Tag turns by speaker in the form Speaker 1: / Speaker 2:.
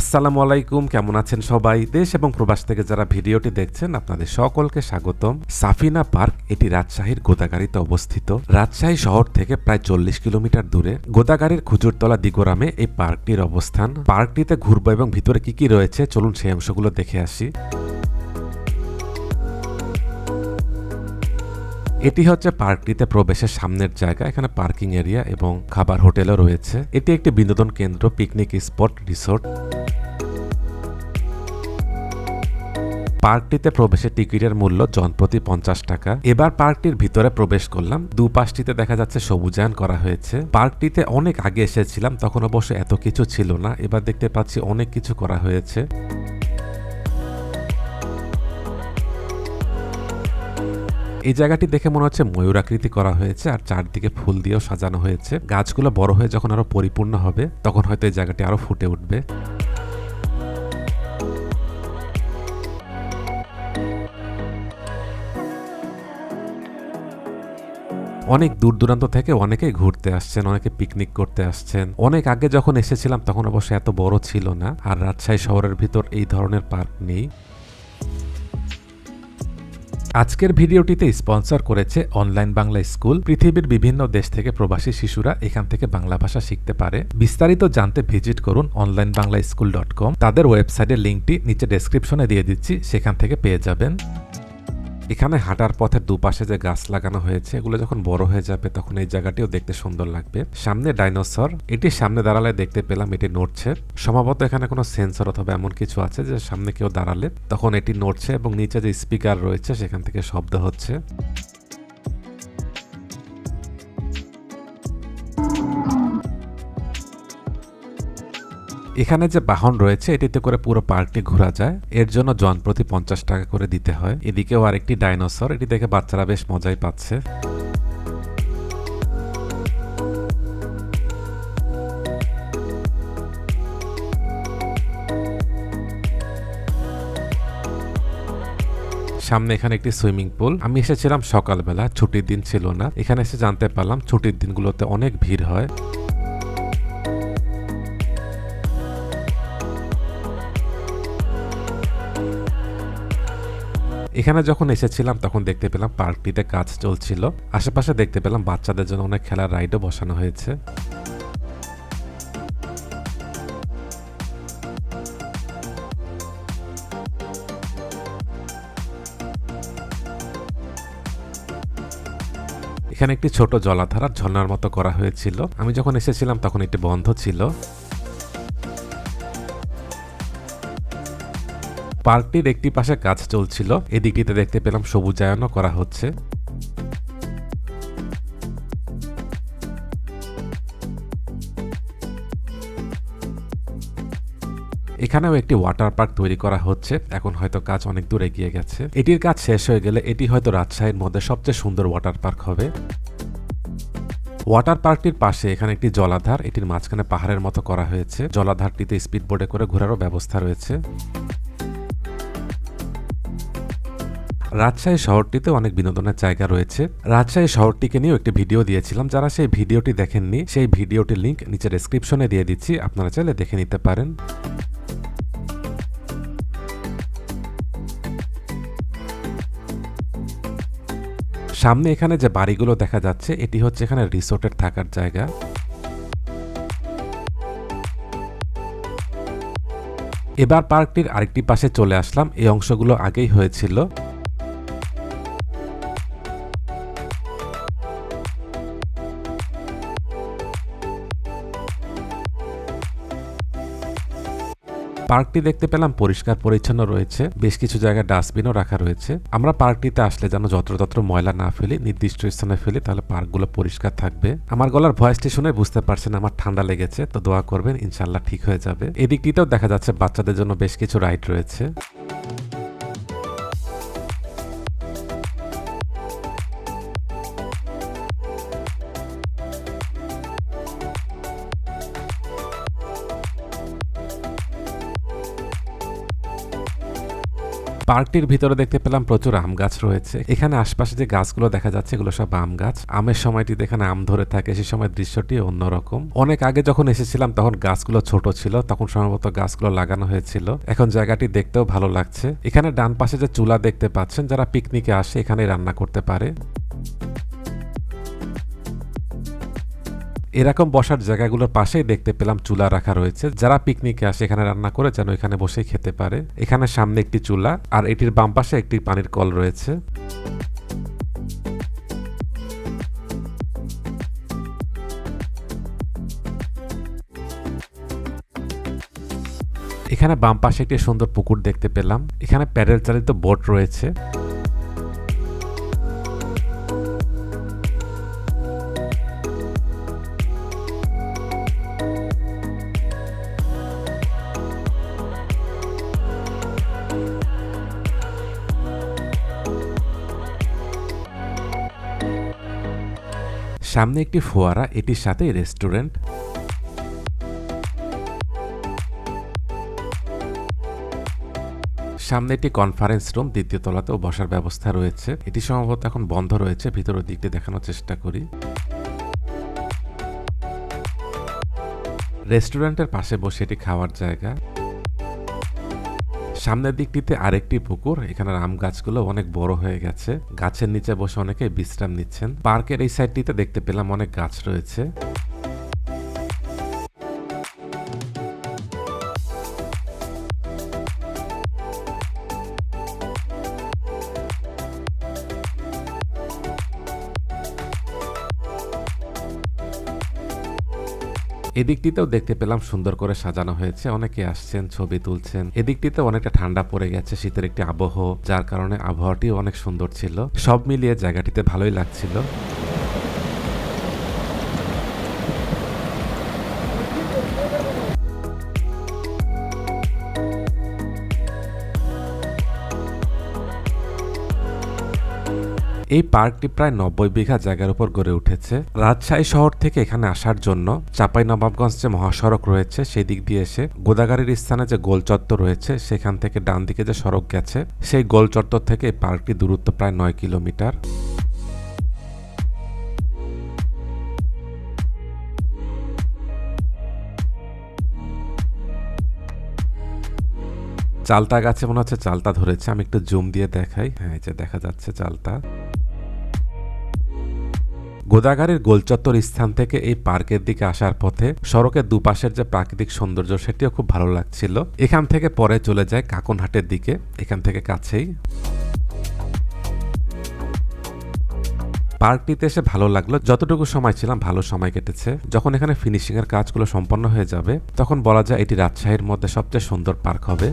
Speaker 1: আসসালামু আলাইকুম, কেমন আছেন সবাই? দেশ এবং প্রবাস থেকে যারা ভিডিওটি দেখছেন, আপনাদের সকলকে স্বাগতম। সাফিনা পার্ক, এটি রাজশাহীর গোদাগাড়িতে অবস্থিত। রাজশাহী শহর থেকে প্রায় চল্লিশ কিলোমিটার দূরে। গোদাগাড়ির খুজুরতলা দিগোরামে এই পার্কটির অবস্থান। পার্কটিতে ঘুরবো এবং ভিতরে কি কি রয়েছে, চলুন সেই অংশগুলো দেখে আসি। এটি হচ্ছে পার্কটিতে প্রবেশের সামনের জায়গা, এখানে পার্কিং এরিয়া এবং খাবার হোটেলও রয়েছে। এটি একটি বিনোদন কেন্দ্র, পিকনিক স্পট, রিসোর্ট। পার্কটিতে প্রবেশের টিকিটের মূল্য জনপ্রতি পঞ্চাশ টাকা। এবার পার্কটির ভিতরে প্রবেশ করলাম। দুপাশটিতে দেখা যাচ্ছে সবুজায়ন করা হয়েছে। পার্কটিতে অনেক আগে এসেছিলাম, তখন অবশ্য এত কিছু ছিল না। এবার দেখতে পাচ্ছি অনেক কিছু করা হয়েছে। এই জায়গাটি দেখে মনে হচ্ছে ময়ূর আকৃতি করা হয়েছে, আর চারদিকে ফুল দিয়েও সাজানো হয়েছে। গাছগুলো বড় হয়ে যখন আরও পরিপূর্ণ হবে, তখন হয়তো এই জায়গাটি আরও ফুটে উঠবে। অনেক দূর দূরান্ত থেকে অনেকে ঘুরতে আসছেন, অনেকে পিকনিক করতে আসছেন। অনেক আগে যখন এসেছিলাম, তখন অবশ্য এত বড় ছিল না, আর রাজশাহী শহরের ভিতর এই ধরনের পার্ক নেই। আজকের ভিডিওটিতে স্পন্সর করেছে অনলাইন বাংলা স্কুল। পৃথিবীর বিভিন্ন দেশ থেকে প্রবাসী শিশুরা এখান থেকে বাংলা ভাষা শিখতে পারে। বিস্তারিত জানতে ভিজিট করুন online Bangla school dot com. তাদের ওয়েবসাইটের লিঙ্কটি নিচে ডেসক্রিপশনে দিয়ে দিচ্ছি, সেখান থেকে পেয়ে যাবেন। এখানে হাঁটার পথের দুপাশে যে গাছ লাগানো হয়েছে, এগুলো যখন বড় হয়ে যাবে তখন এই জায়গাটিও দেখতে সুন্দর লাগবে। সামনে ডাইনোসর, এটি সামনে দাঁড়ালে দেখতে পেলাম এটি নড়ছে। সম্ভবত এখানে কোনো সেন্সর অথবা এমন কিছু আছে যে সামনে কেউ দাঁড়ালে তখন এটি নড়ছে এবং নিচে যে স্পিকার রয়েছে সেখান থেকে শব্দ হচ্ছে। এখানে যে বাহন রয়েছে, এটিতে করে পুরো পার্কটি ঘোরা যায়। এর জন্য জন প্রতি পঞ্চাশ টাকা করে দিতে হয়। এদিকেও আরেকটি ডাইনোসর, এটি দেখে বাচ্চারা বেশ মজাই পাচ্ছে। সামনে এখানে একটি সুইমিং পুল। আমি এসেছিলাম সকালবেলা, ছুটির দিন ছিল না। এখানে এসে জানতে পারলাম ছুটির দিনগুলোতে অনেক ভিড় হয়। এখানে যখন এসেছিলাম, তখন দেখতে পেলাম পার্কটিতে কাজ চলছিল। আশেপাশে দেখতে পেলাম বাচ্চাদের জন্য অনেক খেলার রাইডও বসানো হয়েছে। এখানে একটি ছোট জলাধার ঝর্ণার মতো করা হয়েছিল। আমি যখন এসেছিলাম, তখন এটি বন্ধ ছিল। পার্কটির একটি পাশে কাজ চলছিল। এদিকটিতে দেখতে পেলাম সবুজায়নও করা হচ্ছে। এখানেও একটি ওয়াটার পার্ক তৈরি করা হচ্ছে। এখন হয়তো কাজ অনেক দূর এগিয়ে গেছে। এটির কাজ শেষ হয়ে গেলে এটি হয়তো রাজশাহীর মধ্যে সবচেয়ে সুন্দর ওয়াটার পার্ক হবে। ওয়াটার পার্কটির পাশে এখানে একটি জলাধার, এটির মাঝখানে পাহাড়ের মতো করা হয়েছে। জলাধারটিতে স্পিড বোর্ডে করে ঘোরারও ব্যবস্থা রয়েছে। রাজশাহী শহরটিতে অনেক বিনোদনের জায়গা রয়েছে। রাজশাহী শহরটিকে নিয়েও একটি ভিডিও দিয়েছিলাম। যারা সেই ভিডিওটি দেখেননি, সেই ভিডিওটির লিঙ্ক নিচে ডেসক্রিপশনে দিয়ে দিচ্ছি। আপনারা চাইলে দেখে নিতে পারেন। সামনে এখানে যে বাড়িগুলো দেখা যাচ্ছে, এটি হচ্ছে এখানে রিসোর্টের থাকার জায়গা। এবার পার্কটির আরেকটি পাশে চলে আসলাম। এই অংশগুলো আগেই হয়েছিল। পার্কটি দেখতে পেলাম পরিষ্কার পরিচ্ছন্ন রয়েছে, বেশ কিছু জায়গায় ডাস্টবিনও রাখা রয়েছে। আমরা পার্কটিতে আসলে যেন যত্রতত্র ময়লা না ফেলি, নির্দিষ্ট স্থানে ফেলি, তাহলে পার্কগুলো পরিষ্কার থাকবে। আমার গলার ভয়েসটি শুনে বুঝতে পারছেন আমার ঠান্ডা লেগেছে, তো দোয়া করবেন, ইনশাল্লাহ ঠিক হয়ে যাবে। এদিকটিতেও দেখা যাচ্ছে বাচ্চাদের জন্য বেশ কিছু রাইড রয়েছে। পার্কটির ভিতরে দেখতে পেলাম প্রচুর আম গাছ রয়েছে। এখানে আশপাশে যে গাছগুলো দেখা যাচ্ছে, এগুলো সব আম গাছ। আমের সময়টি এখানে আম ধরে থাকে, সে সময় দৃশ্যটি অন্যরকম। অনেক আগে যখন এসেছিলাম, তখন গাছগুলো ছোট ছিল, তখন সম্ভবত গাছগুলো লাগানো হয়েছিল। এখন জায়গাটি দেখতেও ভালো লাগছে। এখানে ডান পাশে যে চুলা দেখতে পাচ্ছেন, যারা পিকনিকে আসে এখানে রান্না করতে পারে। এরকম বসার জায়গাগুলোর পাশেই দেখতে পেলাম চুলা রাখা রয়েছে। যারা পিকনিকে আসে, এখানে রান্না করে যেন এখানে বসেই খেতে পারে। এখানে সামনে একটি চুলা, আর এটির বাম পাশে একটি পানির কল রয়েছে। এখানে বাম পাশে একটি সুন্দর পুকুর দেখতে পেলাম। এখানে প্যাডেল চালিত বোট রয়েছে। সামনে একটি ফোয়ারা, এটির সাথে রেস্টুরেন্ট। সামনে একটি কনফারেন্স রুম, দ্বিতীয় তলাতেও বসার ব্যবস্থা রয়েছে। এটি সম্ভবত এখন বন্ধ রয়েছে, ভিতরের দিকটি দেখানোর চেষ্টা করি। রেস্টুরেন্টের পাশে বসে এটি খাওয়ার জায়গা। সামনের দিকটিতে আরেকটি পুকুর, এখানে আম গাছগুলো অনেক বড় হয়ে গেছে। গাছের নিচে বসে অনেকে বিশ্রাম নিচ্ছেন। পার্কের এই সাইডটিতে দেখতে পেলাম অনেক গাছ রয়েছে। এদিকটিতেও দেখতে পেলাম সুন্দর করে সাজানো হয়েছে। অনেকে আসছেন, ছবি তুলছেন। এদিকটিতে অনেকটা ঠান্ডা পড়ে গেছে, শীতের একটি আবহ, যার কারণে আবহাওয়াটি অনেক সুন্দর ছিল। সব মিলিয়ে জায়গাটিতে ভালোই লাগছিল। এই পার্কটি প্রায় নব্বই বিঘা জায়গার উপর গড়ে উঠেছে। রাজশাহী শহর থেকে এখানে আসার জন্য চাপাই নবাবগঞ্জ যে মহাসড়ক রয়েছে, সেই দিক দিয়ে এসে গোদাগাড়ির স্থানে যে গোল চত্বর রয়েছে, সেখান থেকে ডান দিকে যে সড়ক গেছে, সেই গোল চত্বর থেকে এই পার্কটি দূরত্ব প্রায় নয় কিলোমিটার। চালতা গাছে মনে হচ্ছে চালতা ধরেছে। আমি একটু জুম দিয়ে দেখাই। হ্যাঁ এই যে দেখা যাচ্ছে চালতা। গোদাগাড়ির গোলচত্বর স্থান থেকে এই পার্কের দিকে আসার পথে সড়কের দুপাশের যে প্রাকৃতিক সৌন্দর্য, সেটিও খুব ভালো লাগছিল। এখান থেকে পরে চলে যায় কাকনহাটের দিকে, এখান থেকে কাছেই। পার্কটিতে এসে ভালো লাগল। যতটুকু সময় ছিলাম, ভালো সময় কেটেছে। যখন এখানে ফিনিশিং এর কাজগুলো সম্পন্ন হয়ে যাবে, তখন বলা যায় এটি রাজশাহীর মধ্যে সবচেয়ে সুন্দর পার্ক হবে।